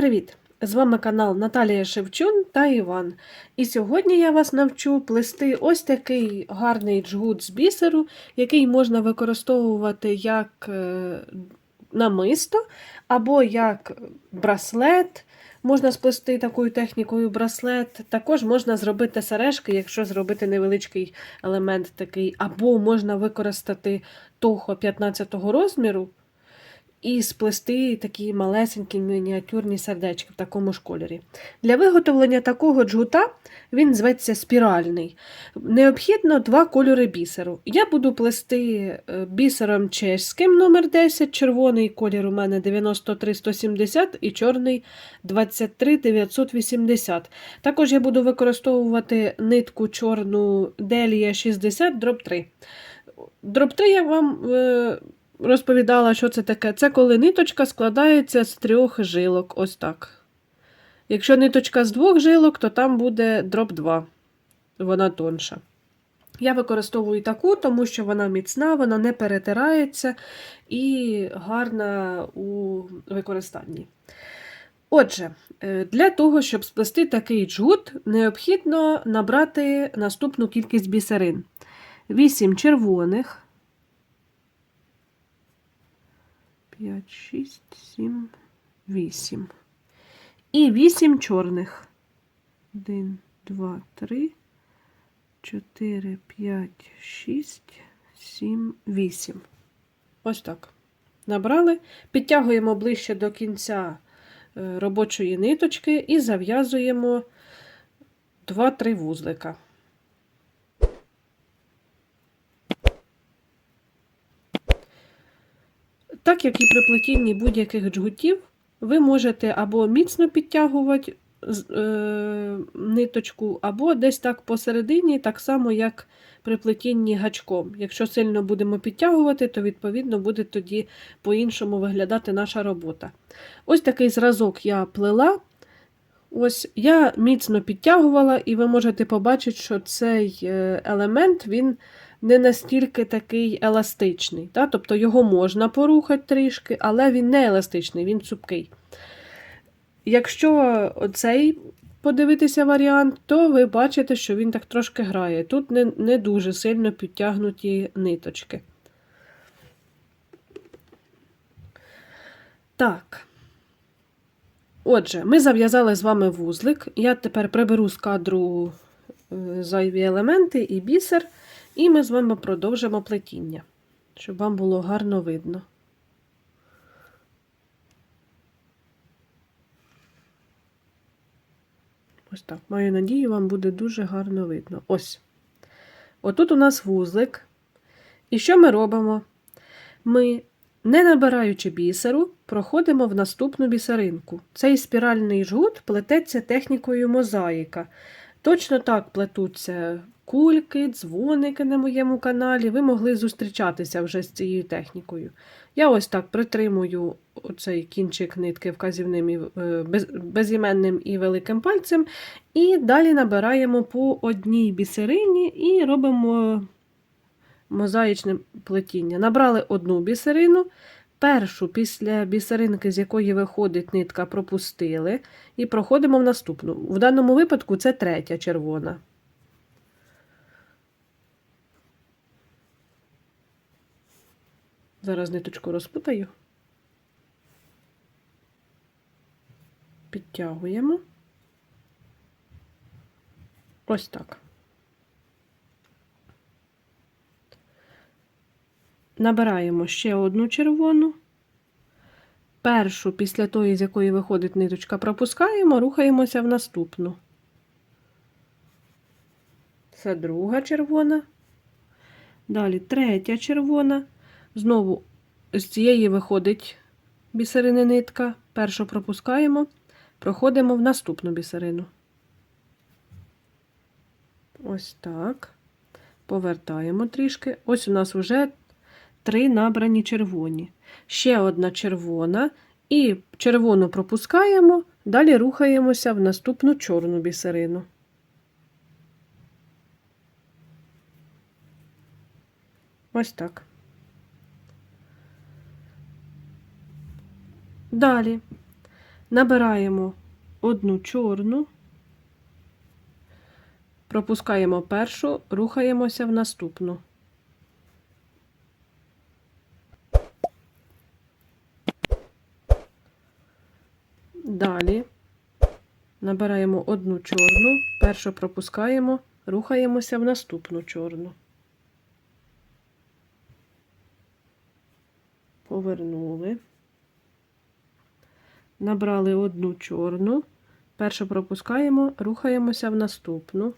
привіт! З вами канал Наталія Шевчун та Іван. І сьогодні я вас навчу плести ось такий гарний джгут з бісеру, який можна використовувати як е, намисто або як браслет. Можна сплести такою технікою браслет. Також можна зробити сережки, якщо зробити невеличкий елемент такий, або можна використати того 15 розміру і сплести такі малесенькі мініатюрні сердечки в такому ж кольорі. Для виготовлення такого джгута він зветься спіральний. Необхідно два кольори бісеру. Я буду плести е, бісером чеським номер 10 червоний колір у мене 93170 і чорний 23980. Також я буду використовувати нитку чорну Делія 60 дроб 3. Дроб 3 я вам. Розповідала, що це таке. Це коли ниточка складається з трьох жилок. Ось так. Якщо ниточка з двох жилок, то там буде дроб 2. Вона тонша. Я використовую таку, тому що вона міцна, вона не перетирається і гарна у використанні. Отже, е, для того, щоб сплести такий джгут, необхідно набрати наступну кількість бісерин: 8 червоних. 5, 6, 7, 8. І 8 чорних. 1, 2, 3, 4, 5, 6, 7, 8. Ось так. Набрали. Підтягуємо ближче до кінця е, робочої ниточки і зав'язуємо 2-3 вузлика. Так як і при плетінні будь-яких джгутів, ви можете або міцно підтягувати е, ниточку, або десь так посередині, так само, як при плетінні гачком. Якщо сильно будемо підтягувати, то, відповідно, буде тоді по-іншому виглядати наша робота. Ось такий зразок я плела. Ось Я міцно підтягувала, і ви можете побачити, що цей е, елемент він не настільки такий еластичний. Та? Тобто його можна порухати трішки, але він не еластичний, він цупкий. Якщо цей подивитися варіант, то ви бачите, що він так трошки грає. Тут не, не дуже сильно підтягнуті ниточки. Так. Отже, ми зав'язали з вами вузлик. Я тепер приберу з кадру е, зайві елементи і бісер. І ми з вами продовжимо плетіння, щоб вам було гарно видно. Ось так. Маю надію, вам буде дуже гарно видно. Ось. Отут у нас вузлик. І що ми робимо? Ми, не набираючи бісеру, проходимо в наступну бісеринку. Цей спіральний жгут плететься технікою мозаїка. Точно так плетуться кульки, дзвоники на моєму каналі, ви могли зустрічатися вже з цією технікою. Я ось так притримую цей кінчик нитки вказівним і, е, без, безіменним і великим пальцем, і далі набираємо по одній бісерині і робимо мозаїчне плетіння. Набрали одну бісерину. Першу після бісеринки, з якої виходить нитка, пропустили, і проходимо в наступну. В даному випадку це третя червона. Зараз ниточку розпутаю, підтягуємо. Ось так. Набираємо ще одну червону. Першу, після тої, з якої виходить ниточка, пропускаємо, рухаємося в наступну. Це друга червона. Далі третя червона. Знову з цієї виходить бісерини нитка. Першу пропускаємо, проходимо в наступну бісерину. Ось так. Повертаємо трішки. Ось у нас вже три набрані червоні. Ще одна червона. І червону пропускаємо, далі рухаємося в наступну чорну бісерину. Ось так. Далі Набираємо одну чорну, пропускаємо першу, рухаємося в наступну. Далі набираємо одну чорну, першу пропускаємо, рухаємося в наступну чорну. Повернули. Набрали одну чорну, першу пропускаємо, рухаємося в наступну.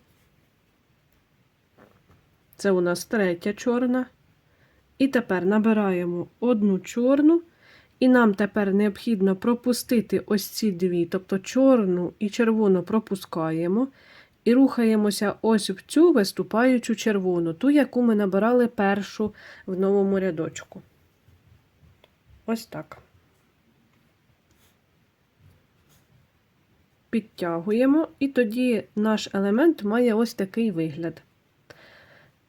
Це у нас третя чорна. І тепер набираємо одну чорну, і нам тепер необхідно пропустити ось ці дві, тобто чорну і червону пропускаємо. І рухаємося ось в цю виступаючу червону, ту, яку ми набирали першу в новому рядочку. Ось так. Підтягуємо, і тоді наш елемент має ось такий вигляд.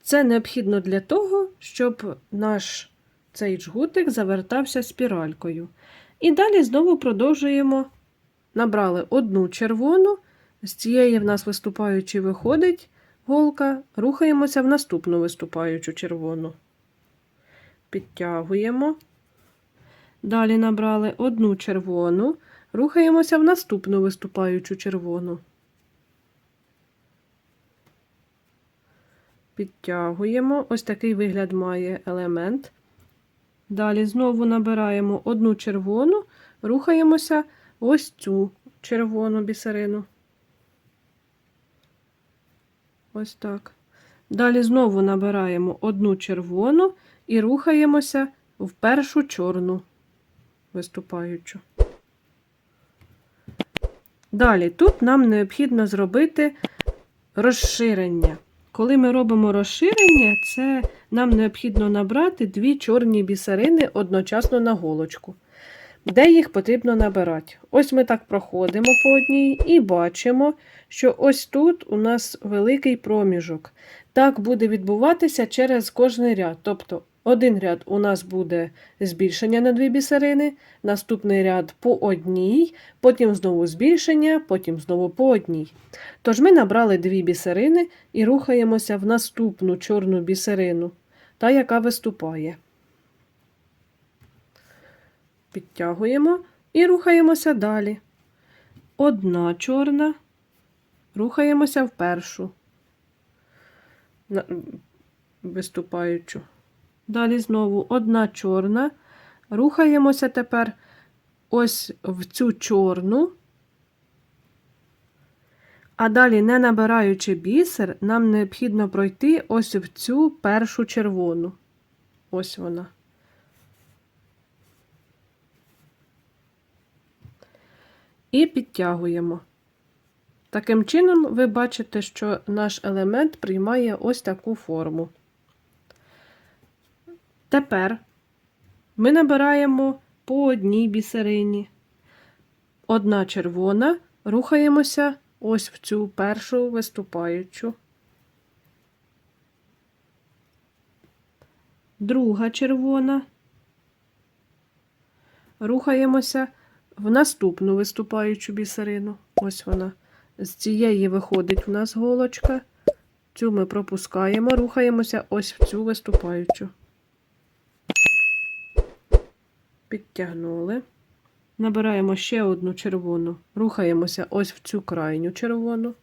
Це необхідно для того, щоб наш цей джгутик завертався спіралькою. І далі знову продовжуємо. Набрали одну червону, з цієї в нас виступаючи виходить голка, рухаємося в наступну виступаючу червону. Підтягуємо. Далі набрали одну червону, рухаємося в наступну виступаючу червону. Підтягуємо. Ось такий вигляд має елемент. Далі знову набираємо одну червону, рухаємося ось цю червону бісерину. Ось так. Далі знову набираємо одну червону і рухаємося в першу чорну виступаючу. Далі тут нам необхідно зробити розширення. Коли ми робимо розширення, це нам необхідно набрати дві чорні бісерини одночасно на голочку. Де їх потрібно набирати? Ось ми так проходимо по одній і бачимо, що ось тут у нас великий проміжок. Так буде відбуватися через кожний ряд. Тобто один ряд у нас буде збільшення на дві бісерини, наступний ряд по одній, потім знову збільшення, потім знову по одній. Тож ми набрали дві бісерини і рухаємося в наступну чорну бісерину, та, яка виступає. Підтягуємо і рухаємося далі. Одна чорна, рухаємося в першу виступаючу. Далі знову одна чорна. Рухаємося тепер ось в цю чорну. А далі, не набираючи бісер, нам необхідно пройти ось в цю першу червону. Ось вона. І підтягуємо. Таким чином, ви бачите, що наш елемент приймає ось таку форму. Тепер ми набираємо по одній бісерині. Одна червона, рухаємося ось в цю першу виступаючу. Друга червона. Рухаємося в наступну виступаючу бісерину. Ось вона. З цієї виходить у нас голочка. Цю ми пропускаємо, рухаємося ось в цю виступаючу. Підтягнули. Набираємо ще одну червону, рухаємося ось в цю крайню червону.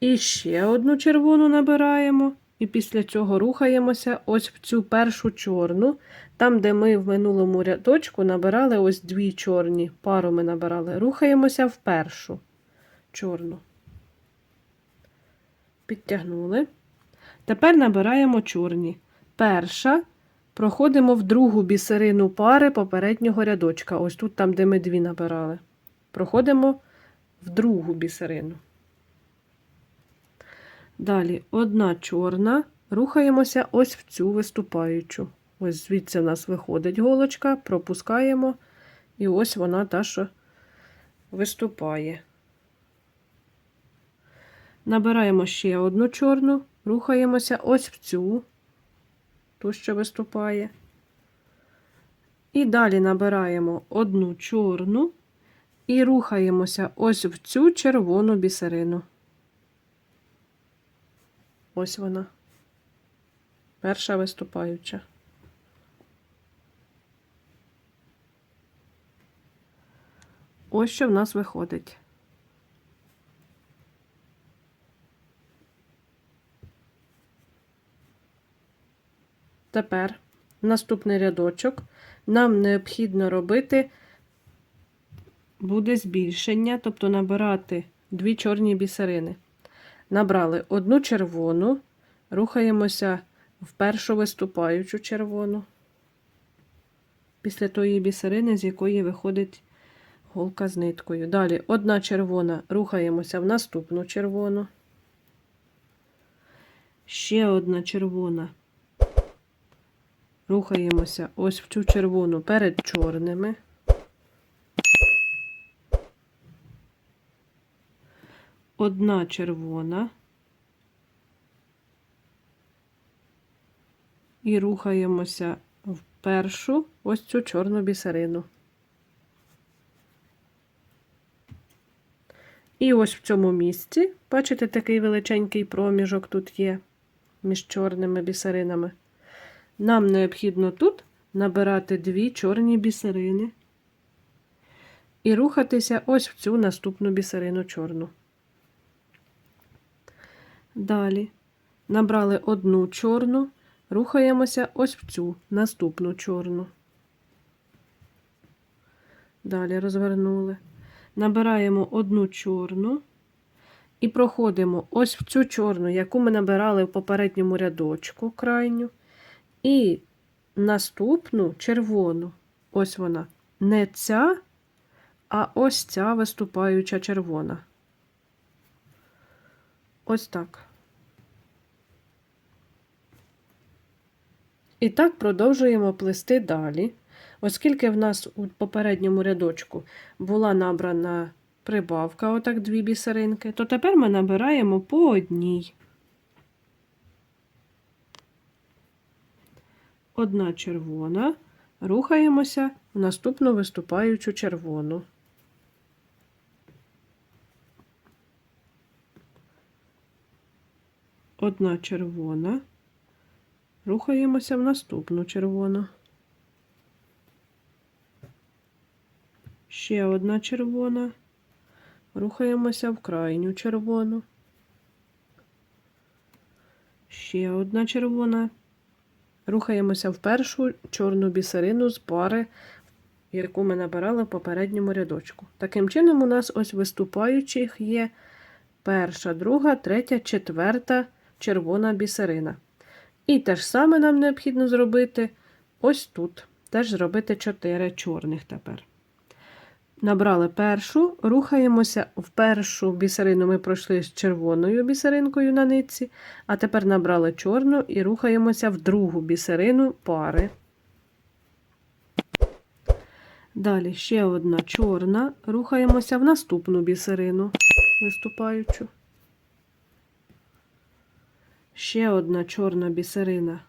І ще одну червону набираємо. І після цього рухаємося ось в цю першу чорну. Там, де ми в минулому рядочку набирали ось дві чорні, пару ми набирали. Рухаємося в першу чорну. Підтягнули. Тепер набираємо чорні. Перша. Проходимо в другу бісерину пари попереднього рядочка. Ось тут, там, де ми дві набирали. Проходимо в другу бісерину. Далі одна чорна, рухаємося ось в цю виступаючу. Ось звідси у нас виходить голочка, пропускаємо, і ось вона та, що виступає. Набираємо ще одну чорну, рухаємося ось в цю, ту, що виступає. І далі набираємо одну чорну і рухаємося ось в цю червону бісерину. Ось вона. Перша виступаюча. Ось що в нас виходить. Тепер наступний рядочок нам необхідно робити буде збільшення, тобто набирати дві чорні бісерини. Набрали одну червону, рухаємося в першу виступаючу червону, після тої бісерини, з якої виходить голка з ниткою. Далі одна червона, рухаємося в наступну червону. Ще одна червона. Рухаємося ось в цю червону перед чорними. Одна червона. І рухаємося в першу ось цю чорну бісерину. І ось в цьому місці, бачите, такий величенький проміжок тут є між чорними бісеринами. Нам необхідно тут набирати дві чорні бісерини і рухатися ось в цю наступну бісерину чорну. Далі набрали одну чорну, рухаємося ось в цю наступну чорну. Далі розвернули. Набираємо одну чорну і проходимо ось в цю чорну, яку ми набирали в попередньому рядочку крайню. І наступну червону, ось вона, не ця, а ось ця виступаюча червона. Ось так. І так продовжуємо плести далі. Оскільки в нас у попередньому рядочку була набрана прибавка, отак дві бісеринки, то тепер ми набираємо по одній. Одна червона, рухаємося в наступну виступаючу червону. Одна червона, рухаємося в наступну червону. Ще одна червона. Рухаємося в крайню червону. Ще одна червона. Рухаємося в першу чорну бісерину з пари, яку ми набирали в попередньому рядочку. Таким чином, у нас ось виступаючих є перша, друга, третя, четверта червона бісерина. І те ж саме нам необхідно зробити ось тут. Теж зробити 4 чорних тепер. Набрали першу, рухаємося в першу бісерину ми пройшли з червоною бісеринкою на нитці, а тепер набрали чорну і рухаємося в другу бісерину пари. Далі ще одна чорна, рухаємося в наступну бісерину, виступаючу. Ще одна чорна бісерина.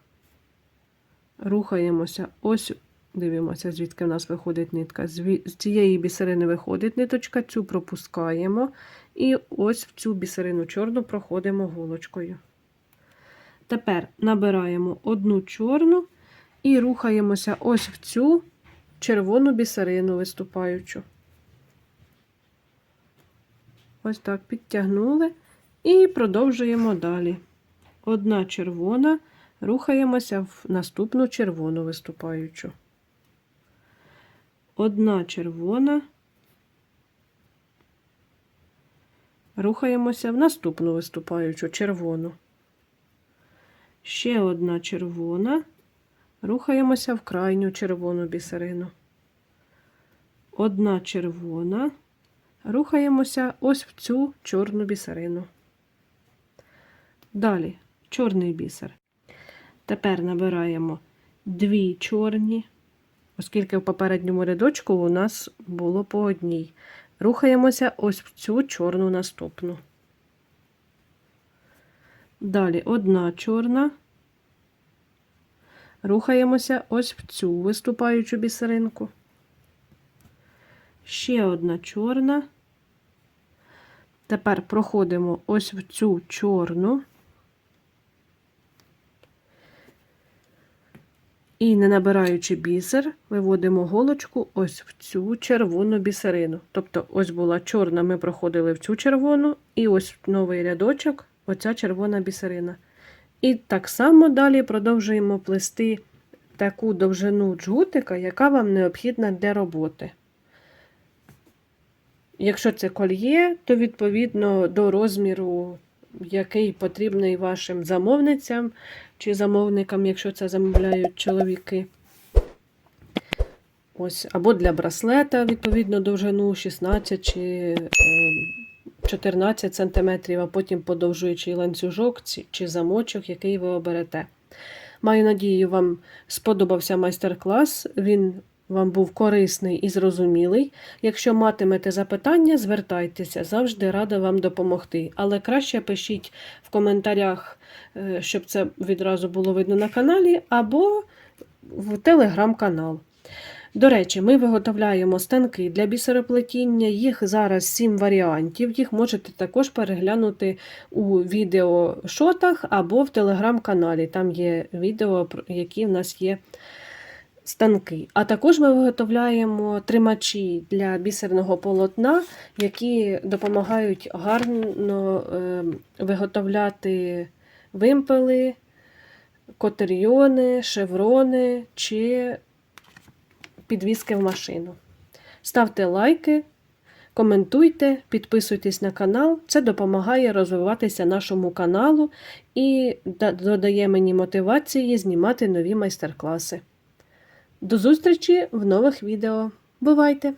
Рухаємося ось Дивимося, звідки в нас виходить нитка. З цієї бісерини виходить ниточка, цю пропускаємо. І ось в цю бісерину чорну проходимо голочкою. Тепер набираємо одну чорну і рухаємося ось в цю червону бісерину виступаючу. Ось так підтягнули і продовжуємо далі. Одна червона, рухаємося в наступну червону виступаючу одна червона. Рухаємося в наступну виступаючу червону. Ще одна червона. Рухаємося в крайню червону бісерину. Одна червона. Рухаємося ось в цю чорну бісерину. Далі чорний бісер. Тепер набираємо дві чорні оскільки в попередньому рядочку у нас було по одній. Рухаємося ось в цю чорну наступну. Далі одна чорна. Рухаємося ось в цю виступаючу бісеринку. Ще одна чорна. Тепер проходимо ось в цю чорну. І не набираючи бісер, виводимо голочку ось в цю червону бісерину. Тобто, ось була чорна, ми проходили в цю червону, і ось новий рядочок, оця червона бісерина. І так само далі продовжуємо плести таку довжину джгутика, яка вам необхідна для роботи. Якщо це кольє, то відповідно до розміру, який потрібний вашим замовницям чи замовникам, якщо це замовляють чоловіки. Ось, або для браслета, відповідно, довжину 16 чи е, 14 см, а потім подовжуючий ланцюжок чи замочок, який ви оберете. Маю надію, вам сподобався майстер-клас. Він вам був корисний і зрозумілий. Якщо матимете запитання, звертайтеся, завжди рада вам допомогти. Але краще пишіть в коментарях, е, щоб це відразу було видно на каналі, або в телеграм-канал. До речі, ми виготовляємо станки для бісероплетіння. Їх зараз 7 варіантів. Їх можете також переглянути у відеошотах або в телеграм-каналі. Там є відео, які в нас є станки. А також ми виготовляємо тримачі для бісерного полотна, які допомагають гарно е, виготовляти вимпели, котерйони, шеврони чи підвіски в машину. Ставте лайки, коментуйте, підписуйтесь на канал. Це допомагає розвиватися нашому каналу і додає мені мотивації знімати нові майстер-класи. До зустрічі в нових відео. Бувайте!